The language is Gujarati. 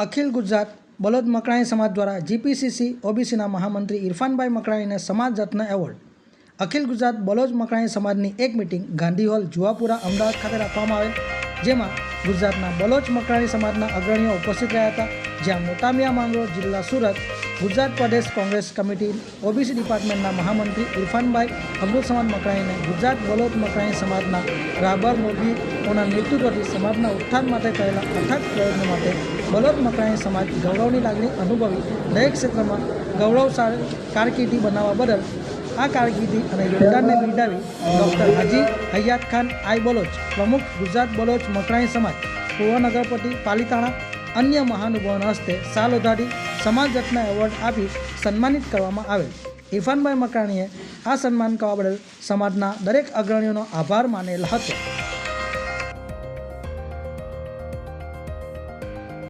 અખિલ ગુજરાત, બલોદ મકરાણી સમાજ દ્વારા જીપીસીસી, ઓબીસીના મહામંત્રી ઇરફાનભાઈ મકરાણીને સમાજ રત્ન એવોર્ડ. અખિલ ગુજરાત બલોચ મકરાણી સમાજની એક મિટિંગ ગાંધી હોલ, જુવાપુરા, અમદાવાદ ખાતે રાખવામાં આવેલ, જેમાં ગુજરાતના બલોચ મકરાણી સમાજના અગ્રણીઓ ઉપસ્થિત રહ્યા હતા. જ્યાં મોટામિયા માંગરો જિલ્લા સુરત, ગુજરાત પ્રદેશ કોંગ્રેસ કમિટી, ઓબીસી ડિપાર્ટમેન્ટના મહામંત્રી ઇરફાનભાઈ, અમૃત સમાજ મકરાણીને ગુજરાત બલોચ મકરાણી સમાજના રાબર મોરબીઓના નેતૃત્વથી સમાજના ઉત્થાન માટે કરેલા અથાગ પ્રયત્નો માટે બલોદ મકરાણી સમાજ ગૌરવની લાગણી અનુભવી દરેક ક્ષેત્રમાં ગૌરવશાળી કારકિર્દી બનાવવા બદલ આ કારકિર્દી અને યોગદાનને બિરદાવી ડૉક્ટર હાજી હૈયાત ખાન આઈ બલોચ, પ્રમુખ ગુજરાત બલોચ મકરાણી સમાજ પૂર્વ પાલિતાણા, અન્ય મહાનુભાવોના હસ્તે સાલ ઉધારી સમાજ રત્ન એવોર્ડ આપી સન્માનિત કરવામાં આવેલ. ઇરફાનભાઈ મકરાણીએ આ સન્માન કરવા બદલ સમાજના દરેક અગ્રણીઓનો આભાર માનેલ હતો.